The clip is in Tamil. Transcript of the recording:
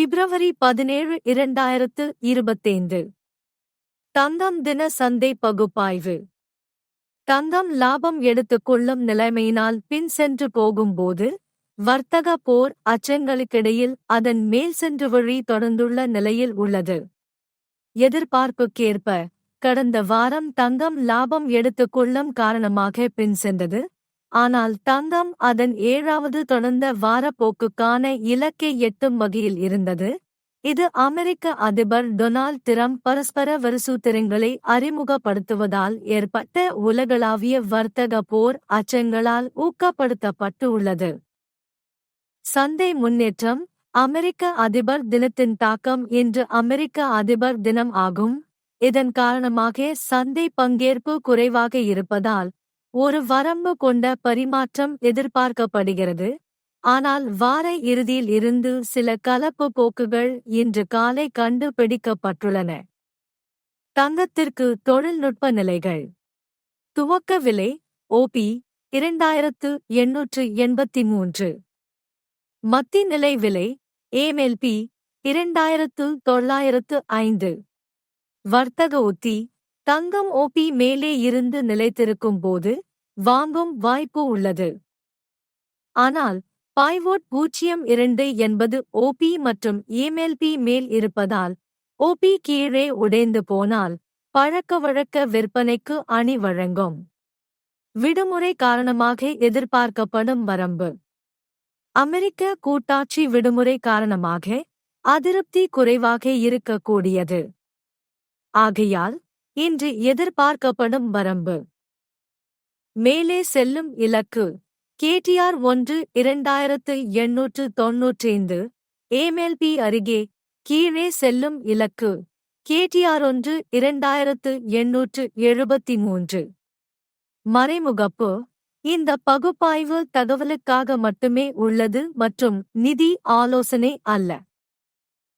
பிப்ரவரி பதினேழு இரண்டாயிரத்து இருபத்தைந்து. தந்தம் தின சந்தை பகுப்பாய்வு. தந்தம் லாபம் எடுத்துக் கொள்ளும் நிலைமையினால் பின் சென்று போகும்போது வர்த்தக போர் அச்சங்களுக்கிடையில் அதன் மேல் சென்று வழி தொடர்ந்துள்ள நிலையில் உள்ளது. எதிர்பார்ப்புக்கேற்ப கடந்த வாரம் தங்கம் லாபம் எடுத்துக் கொள்ளும் காரணமாக பின் சென்றது. ஆனால் தங்கம் அதன் ஏழாவது தொடர்ந்த வாரப்போக்குக்கான இலக்கை எட்டும் வகையில் இருந்தது. இது அமெரிக்க அதிபர் டொனால்ட் டிரம்ப் பரஸ்பர வரிசூத்திரங்களை அறிமுகப்படுத்துவதால் ஏற்பட்ட உலகளாவிய வர்த்தக போர் அச்சங்களால் ஊக்கப்படுத்தப்பட்டு உள்ளது. சந்தை முன்னேற்றம் அமெரிக்க அதிபர் தினத்தின் தாக்கம் இன்று அமெரிக்க அதிபர் தினம் ஆகும். இதன் காரணமாக சந்தை பங்கேற்பு குறைவாக இருப்பதால் ஒரு வரம்பு கொண்ட பரிமாற்றம் எதிர்பார்க்கப்படுகிறது. ஆனால் வார இறுதியில் இருந்து சில கலப்பு போக்குகள் இன்று காலை கண்டுபிடிக்கப்பட்டுள்ளன. தங்கத்திற்கு தொழில்நுட்ப நிலைகள். துவக்க விலை ஓபி இரண்டாயிரத்து எண்ணூற்று எண்பத்தி மூன்று. மத்தி நிலை விலை ஏமெல்பி இரண்டாயிரத்து தொள்ளாயிரத்து ஐந்து. வர்த்தக உத்தி தங்கம் ஓபி மேலே இருந்து நிலைத்திருக்கும் போது வாங்கும் வாய்ப்பு உள்ளது. ஆனால் பாய்வோட் பூஜ்ஜியம் இரண்டு என்பது ஓபி மற்றும் ஏமெல்பி மேல் இருப்பதால் ஓபி கீழே உடைந்து போனால் பழக்க வழக்க விற்பனைக்கு அணி வழங்கும். விடுமுறை காரணமாக எதிர்பார்க்கப்படும் வரம்பு. அமெரிக்க கூட்டாட்சி விடுமுறை காரணமாக அதிருப்தி குறைவாக இருக்கக்கூடியது. ஆகையால் இன்று எதிர்பார்க்கப்படும் வரம்பு. மேலே செல்லும் இலக்கு. கேடிஆர் ஒன்று இரண்டாயிரத்து எண்ணூற்று தொன்னூற்றைந்து ஏமெல்பி அருகே கீழே செல்லும் இலக்கு. கேடிஆர் ஒன்று இரண்டாயிரத்து எண்ணூற்று எழுபத்தி மூன்று மறைமுகப்பு. இந்த பகுப்பாய்வு தகவலுக்காக மட்டுமே உள்ளது மற்றும் நிதி ஆலோசனை அல்ல.